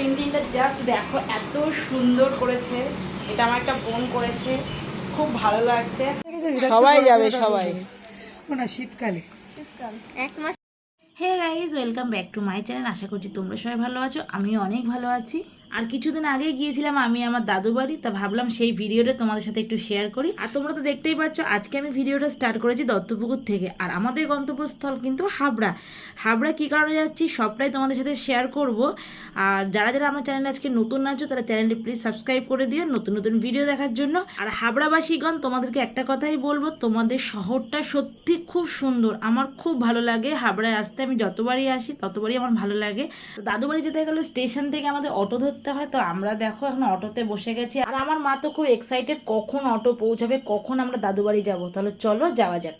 পেন্টিংটা জাস্ট দেখো এত সুন্দর করেছে। এটা আমার একটা বোন করেছে খুব ভালো লাগছে। সবাই যাবে সবাই। না শীতকালে। শীতকাল। এক মাস hey guys welcome back to my channel আশা করছি তোমরা সবাই ভালো আছো আমিও অনেক ভালো আছি। আর কিছুদিন আগে গিয়েছিলাম আমি আমার দাদু বাড়ি, তা ভাবলাম সেই ভিডিওটা তোমাদের সাথে একটু শেয়ার করি। আর তোমরা তো দেখতেই পাচ্ছ, আজকে আমি ভিডিওটা স্টার্ট করেছি দত্তপুকুর থেকে। আর আমাদের গন্তব্যস্থল কিন্তু হাবড়া। হাবড়া কী কারণে যাচ্ছি সবটাই তোমাদের সাথে শেয়ার করব। আর যারা যারা আমার চ্যানেলে আজকে নতুন আছো, তারা চ্যানেলটি প্লিজ সাবস্ক্রাইব করে দিও নতুন নতুন ভিডিও দেখার জন্য। আর হাবড়াবাসীগণ, তোমাদেরকে একটা কথাই বলব, তোমাদের শহরটা সত্যি খুব সুন্দর। আমার খুব ভালো লাগে হাবড়ায় আসতে। আমি যতবারই আসি, ততবারই আমার ভালো লাগে। দাদু বাড়ি যেতে গেলে স্টেশন থেকে আমাদের অটো ধরতে হয়, তো আমরা দেখো এখন অটোতে বসে গেছি। আর আমার মা তো খুব এক্সাইটেড কখন অটো পৌঁছাবে, কখন আমরা দাদু বাড়ি যাব। তাহলে চলো যাওয়া যাক।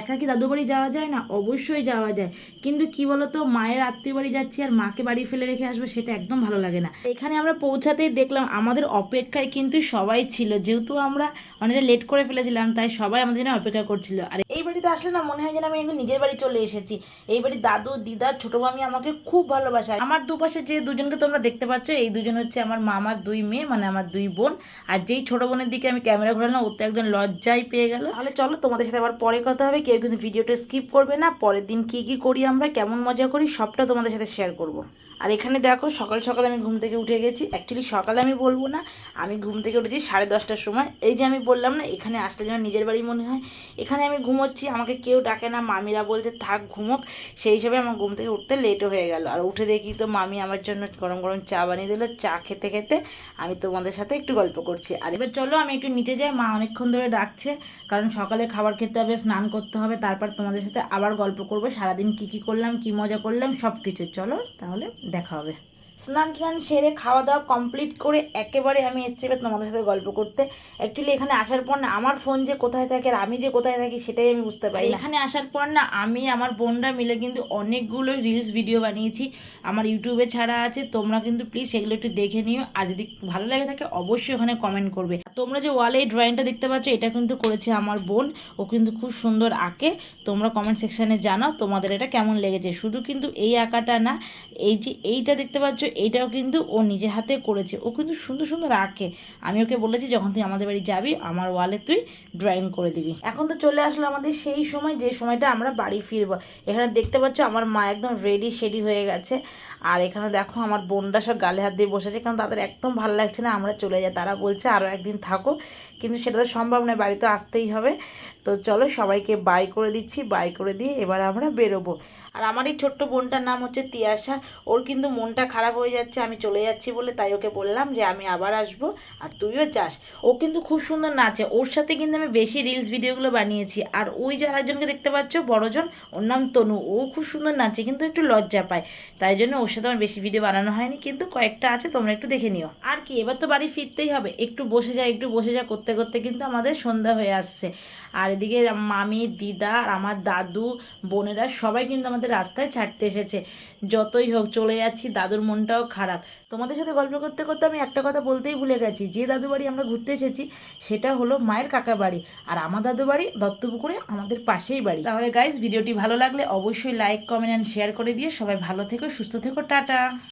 একা কি দাদু বাড়ি যাওয়া যায় না? অবশ্যই যাওয়া যায়। কিন্তু কি বলতো, মায়ের আত্মীয় বাড়ি যাচ্ছি আর মাকে বাড়ি ফেলে রেখে আসবে সেটা একদম ভালো লাগে না। এখানে আমরা পৌঁছাতেই দেখলাম আমাদের অপেক্ষায় কিন্তু সবাই ছিল। যেহেতু আমরা অনেকটা লেট করে ফেলেছিলাম, তাই সবাই আমাদের জন্য অপেক্ষা করছিল। আর এই বাড়িতে আসলে না মনে হয় যেন আমি নিজের বাড়ি চলে এসেছি। এই বাড়ির দাদু, দিদা, ছোট মামি আমাকে খুব ভালোবাসায় আমার দুপাশে যে দুজনকে তোমরা দেখতে পাচ্ছ, এই দুজন হচ্ছে আমার মামার দুই মেয়ে মানে আমার দুই বোন। আর যেই ছোট বোনের দিকে আমি ক্যামেরা ঘোরালাম ও তো একদম লজ্জায় পেয়ে গেল। তাহলে চলো তোমাদের সাথে আবার পরে কথা হবে। কেউ কিন্তু ভিডিওটা স্কিপ করবে না। পরের দিন কি কি করি আমরা, কেমন মজা করি, সবটা তোমাদের সাথে শেয়ার করব। আর এখানে দেখো সকাল সকাল আমি ঘুম থেকে উঠে গেছি। অ্যাকচুয়ালি সকালে আমি বলব না, আমি ঘুম থেকে উঠেছি সাড়ে দশটার সময়। এই যে আমি বললাম না, এখানে আসতে যেন নিজের বাড়ি মনে হয়। এখানে আমি ঘুমোচ্ছি, আমাকে কেউ ডাকে না, মামিরা বলতে থাক, ঘুমোক। সেই হিসাবে আমার ঘুম থেকে উঠতে লেটও হয়ে গেল। আর উঠে দেখি তো মামি আমার জন্য গরম গরম চা বানিয়ে দিল। চা খেতে খেতে আমি তোমাদের সাথে একটু গল্প করছি। আর এবার চলো আমি একটু নিচে যাই, মা অনেকক্ষণ ধরে ডাকছে। কারণ সকালে খাবার খেতে হবে, স্নান করতে হবে, তারপর তোমাদের সাথে আবার গল্প করব। সারাদিন কি কি করলাম, কি মজা করলাম সব কিছু চলো তাহলে দেখা হবে। স্নান টান সেরে খাওয়া দাওয়া কমপ্লিট করে একেবারে আমি এসেছি এবার তোমাদের সাথে গল্প করতে। অ্যাকচুয়ালি এখানে আসার পর না আমার ফোন যে কোথায় থাকে আর আমি যে কোথায় থাকি সেটাই আমি বুঝতে পারি এখানে আসার পর না আমি, আমার বোনরা মিলে কিন্তু অনেকগুলো রিলস ভিডিও বানিয়েছি। আমার ইউটিউবে ছাড়া আছে, তোমরা কিন্তু প্লিজ সেগুলো একটু দেখে নিও। আর যদি ভালো লাগে থাকে অবশ্যই ওখানে কমেন্ট করবে। তোমরা যে ওয়ালে এই ড্রয়িংটা দেখতে পাচ্ছ, এটা কিন্তু করেছে আমার বোন। ও কিন্তু খুব সুন্দর আঁকে। তোমরা কমেন্ট সেকশানে জানাও তোমাদের এটা কেমন লেগেছে। শুধু কিন্তু এই আঁকাটা না, এই যে এইটা দেখতে পাচ্ছ এইটাও কিন্তু ও নিজে হাতে করেছে। ও কিন্তু সুন্দর সুন্দর আঁকে। আমি ওকে বলেছি, যখন তুই আমাদের বাড়ি যাবি, আমার ওয়ালে তুই ড্রয়িং করে দিবি। এখন তো চলে আসলো আমাদের সেই সময়, যে সময়টা আমরা বাড়ি ফিরবো। এখানে দেখতে পাচ্ছ, আমার মা একদম রেডি শেডি হয়ে গেছে। আর এখানে দেখো, আমার বোনরা সব গালে হাত দিয়ে বসেছে কারণ তাদের একদম ভালো লাগছে না, আমরা চলে যাই। তারা বলছে আরও একদিন থাকো। কিন্তু সেটা তো সম্ভব নয়, বাড়ি তো আসতেই হবে। তো চলো সবাইকে বাই করে দিচ্ছি বাই করে দিয়ে এবার আমরা বেরোবো। আর আমার এই ছোট্ট বোনটার নাম হচ্ছে তিয়াশা। ওর কিন্তু মনটা খারাপ হয়ে যাচ্ছে, আমি চলে যাচ্ছি বলে তাই ওকে বললাম যে আমি আবার আসব আর তুইও যাস। ও কিন্তু খুব সুন্দর নাচে। ওর সাথে কিন্তু আমি বেশি রিলস ভিডিওগুলো বানিয়েছি। আর ওই যে আরেকজনকে দেখতে পাচ্ছ, বড়জন, ওর নাম তনু। ও খুব সুন্দর নাচে, কিন্তু একটু লজ্জা পায়। তাই জন্য ওর সাথে আমার বেশি ভিডিও বানানো হয়নি, কিন্তু কয়েকটা আছে, তোমরা একটু দেখে নিও। আর কি, এবার তো বাড়ি ফিরতেই হবে। একটু বসে যা একটু বসে যা করতে করতে কিন্তু আমাদের সন্ধ্যা হয়ে আসছে। আর এদিকে মামি, দিদা আর আমার দাদু, বোনেরা সবাই কিন্তু আমাদের রাস্তায় ছাড়তে এসেছে। যতই হোক চলে যাচ্ছি, দাদুর মনটাও খারাপ। তোমাদের সাথে গল্প করতে করতে আমি একটা কথা বলতেই ভুলে গেছি। যে দাদু বাড়ি আমরা ঘুরতে এসেছি, সেটা হলো মায়ের কাকা বাড়ি। আর আমার দাদু বাড়ি দত্তপুকুরে আমাদের পাশেই বাড়ি। তাহলে গাইজ ভিডিওটি ভালো লাগলে অবশ্যই লাইক কমেন্ট অ্যান্ড শেয়ার করে দিয়ে সবাই ভালো থেকো, সুস্থ থেকো, টাটা!